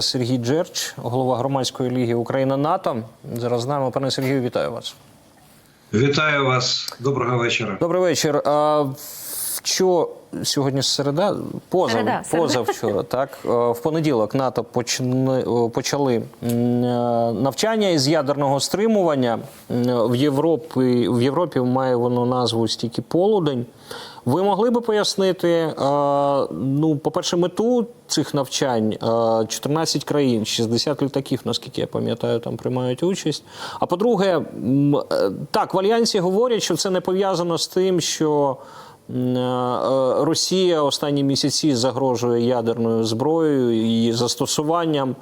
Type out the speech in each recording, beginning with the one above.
Сергій Джерч, голова громадської ліги Україна НАТО. Зараз з нами. Пане Сергію, вітаю вас. Вітаю вас. Доброго вечора. Добрий вечір. А, вчо... Сьогодні середа, поза, Середа, середа. позавчора, так е, в понеділок НАТО почни, е, почали е, навчання із ядерного стримування в Європі. В Європі має воно назву стільки полудень. Ви могли би пояснити, е, ну, по-перше, мету цих навчань Е, 14 країн, 60 літаків, наскільки я пам'ятаю, там приймають участь. А по-друге, е, так, в альянсі говорять, що це не пов'язано з тим, що е, Росія останні місяці загрожує ядерною зброєю її застосуванням,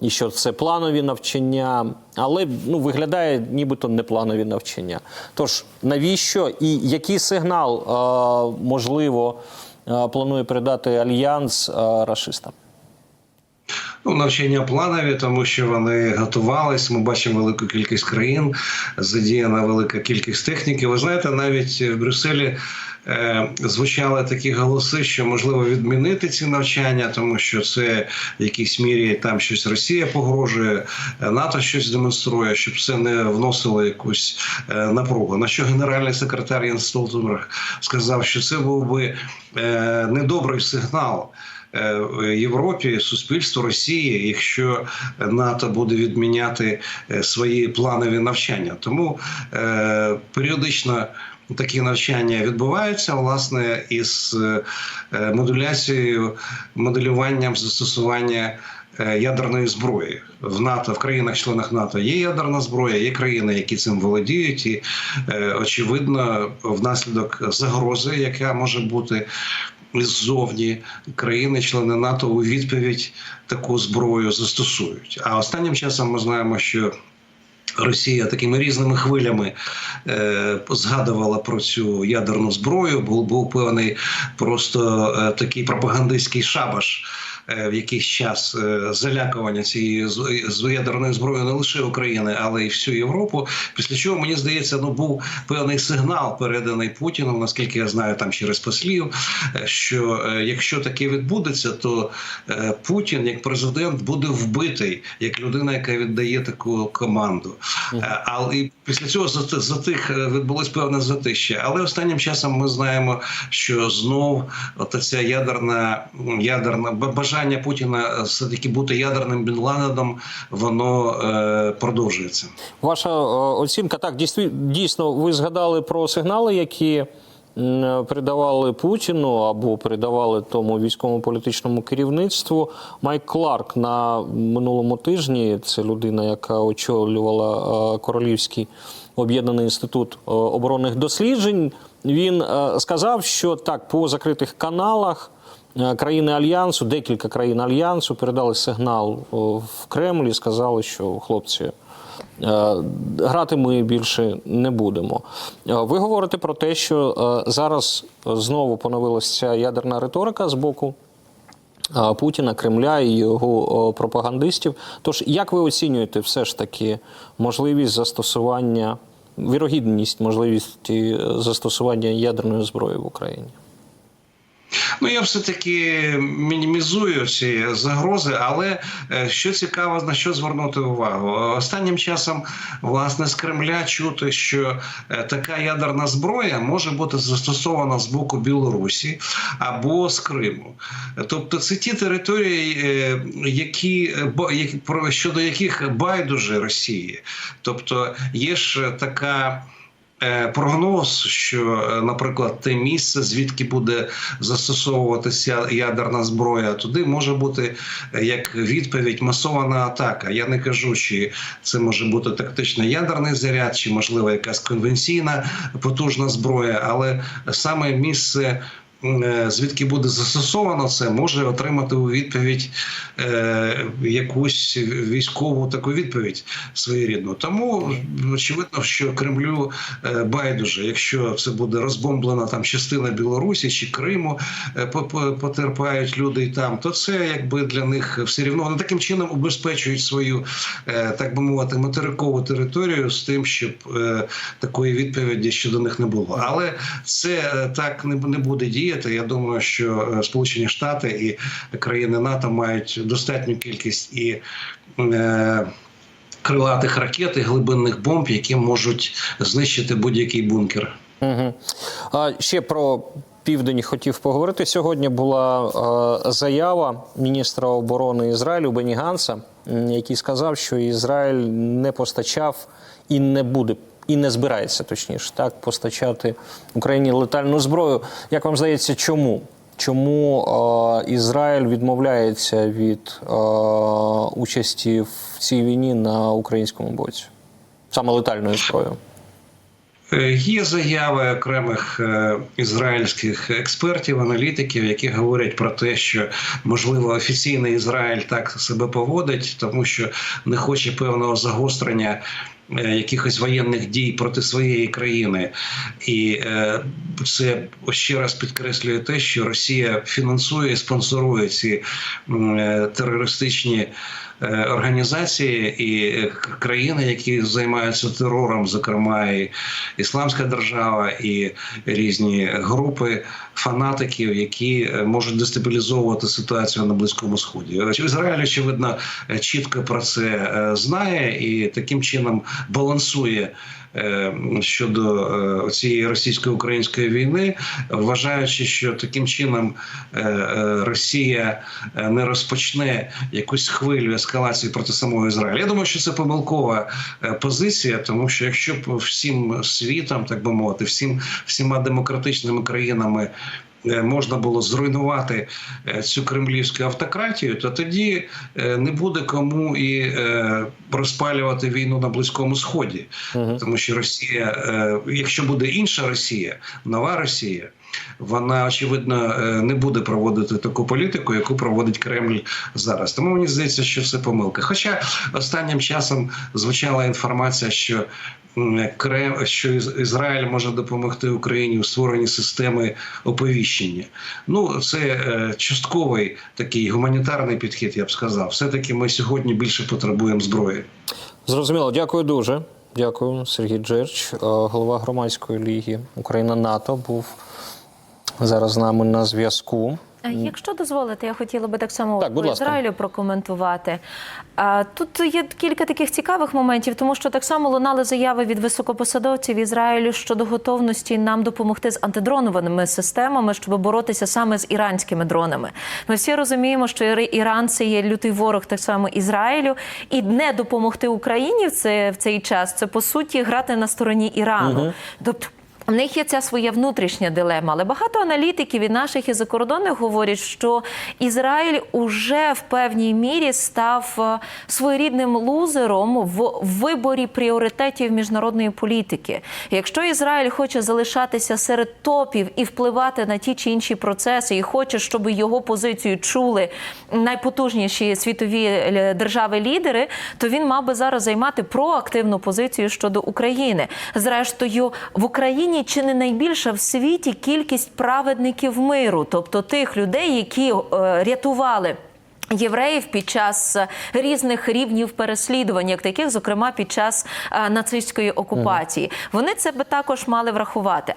і що це планові навчання, але ну, виглядає нібито не планові навчання. Тож навіщо і який сигнал е, можливо е, планує передати альянс е, рашистам? Ну, навчання планові, тому що вони готувались. Ми бачимо велику кількість країн, задіяна велика кількість техніки. Ви знаєте, навіть в Брюсселі е, звучали такі голоси, що можливо відмінити ці навчання, тому що це в якійсь мірі там щось Росія погрожує, НАТО щось демонструє, щоб це не вносило якусь е, напругу. На що генеральний секретар Єн Столтенберг сказав, що це був би е, недобрий сигнал. Е, Європі, суспільству Росії, якщо НАТО буде відміняти е, свої планові навчання. Тому е, періодично такі навчання відбуваються власне із модуляцією, моделюванням застосування. Ядерної зброї в НАТО в країнах-членах НАТО є ядерна зброя, є країни, які цим володіють, і очевидно, внаслідок загрози, яка може бути ззовні країни-члени НАТО у відповідь таку зброю застосують. А останнім часом ми знаємо, що Росія такими різними хвилями е, згадувала про цю ядерну зброю. Був був певний просто е, такий пропагандистський шабаш. Е, В якийсь час е, залякування цієї з- ядерною зброєю не лише України, але й всю Європу. Після чого мені здається, ну був певний сигнал переданий Путіну, наскільки я знаю, там через послів, е, що якщо таке відбудеться, то Путін як президент буде вбитий як людина, яка віддає таку команду. Але і після цього за, тих відбулось певне затище. Але останнім часом ми знаємо, що знов от ця ядерна ядерна б- бажання Путіна все таки бути ядерним Бін Ладеном, воно е, продовжується. Ваша е, оцінка так дійсно, ви згадали про сигнали, які передавали Путіну або передавали тому військовому політичному керівництву. Майк Кларк на минулому тижні це людина, яка очолювала е, Королівський об'єднаний інститут е, оборонних досліджень. Він е, сказав, що так по закритих каналах. Е, Країни альянсу, декілька країн альянсу передали сигнал в Кремль і сказали, що хлопці. е, Грати ми більше не будемо. Е, Ви говорите про те, що е, зараз знову поновилася ця ядерна риторика з боку е, Путіна, Кремля і його е, пропагандистів. Тож, як ви оцінюєте все ж таки можливість застосування, вірогідність можливості е, застосування ядерної зброї в Україні? Ну я все таки мінімізую ці загрози, але е, що цікаво, на що звернути увагу останнім часом, власне, з Кремля чути, що е, така ядерна зброя може бути застосована з боку Білорусі або з Криму. Тобто, це ті території, е, які щодо яких байдуже Росії, тобто є ж така. Е, Прогноз, що, е, наприклад, те місце, звідки буде застосовуватися ядерна зброя, туди може бути е, як відповідь масована атака. Я не кажу, чи це може бути тактичний ядерний заряд, чи можливо якась конвенційна потужна зброя, але саме місце. Е, Звідки буде застосовано це, може отримати у відповідь е, якусь військову таку відповідь своєрідну. Тому очевидно, що Кремлю е, байдуже, якщо це буде розбомблена там частина Білорусі чи Криму, по- по- потерпають люди і там, то це якби для них все рівно вони таким чином убезпечують свою, е, так би мовити, материкову територію з тим, щоб е, такої відповіді щодо них не було. Але це так не, не буде діяти. Діяти. Я думаю, що е, Сполучені Штати і країни НАТО мають достатню кількість і. Е, Крилатих ракет і глибинних бомб, які можуть знищити будь-який бункер. Угу. А ще про південь хотів поговорити. Сьогодні була е, заява міністра оборони Ізраїлю Бені Ганса, який сказав, що Ізраїль не постачав і не буде. І не збирається точніше так постачати Україні летальну зброю. Як вам здається, чому? Чому е, Ізраїль відмовляється від е, участі в цій війні на українському боці, саме летальною зброєю? Е, Є заяви окремих е, ізраїльських експертів, аналітиків, які говорять про те, що можливо офіційний Ізраїль так себе поводить, тому що не хоче певного загострення. Е, Якихось воєнних дій проти своєї країни, і е, це ще раз підкреслює те, що Росія фінансує і спонсорує ці е, терористичні організації і е, країни, які займаються терором, зокрема і Ісламська держава, і різні групи фанатиків, які е, можуть дестабілізовувати ситуацію на близькому сході. Ізраїль очевидно е, чітко про це е, знає і таким чином балансує. Е, Щодо е, цієї російсько-української війни, вважаючи, що таким чином е, Росія не розпочне якусь хвилю ескалації проти самого Ізраїля. Я думаю, що це помилкова позиція, тому що якщо б всім світом, так би мовити, всім всіма демократичними країнами. Е, Можна було зруйнувати е, цю кремлівську автократію, то тоді е, не буде кому і розпалювати війну на близькому сході, тому що Росія, якщо буде інша Росія, нова Росія, вона очевидно не буде проводити таку політику, яку проводить Кремль зараз. Тому мені здається, що це помилка. Хоча останнім часом звучала інформація, що Крем, що Ізраїль може допомогти Україні у створенні системи оповіщення. Ну це е, частковий такий гуманітарний підхід, я б сказав. Все таки ми сьогодні більше потребуємо зброї. Зрозуміло, дякую дуже. Дякую, Сергій Джерч, е, голова громадської ліги Україна НАТО, був зараз з нами на зв'язку. А Якщо дозволите, я хотіла би так само Так, по. Ізраїлю прокоментувати. Тут є кілька таких цікавих моментів, тому що так само лунали заяви від високопосадовців Ізраїлю щодо готовності нам допомогти з антидроновими системами, щоб боротися саме з іранськими дронами. Ми всі розуміємо, що Іран це є лютий ворог так само Ізраїлю, і не допомогти Україні в це в цей час це по суті грати на стороні Ірану. Тобто. В них є ця своя внутрішня дилема, але багато аналітиків і наших і закордонних говорять, що Ізраїль уже в певній мірі став е, своєрідним лузером в виборі пріоритетів міжнародної політики. Якщо Ізраїль хоче залишатися серед топів і впливати на ті чи інші процеси, і хоче, щоб його позицію чули найпотужніші світові е, держави-лідери, то він мав би зараз займати проактивну позицію щодо України. Зрештою, в Україні чи не найбільша в світі кількість праведників миру, тобто тих людей, які е, рятували. Євреїв під час е, різних рівнів переслідувань, як таких, зокрема під час е, нацистської окупації, вони це би також мали врахувати.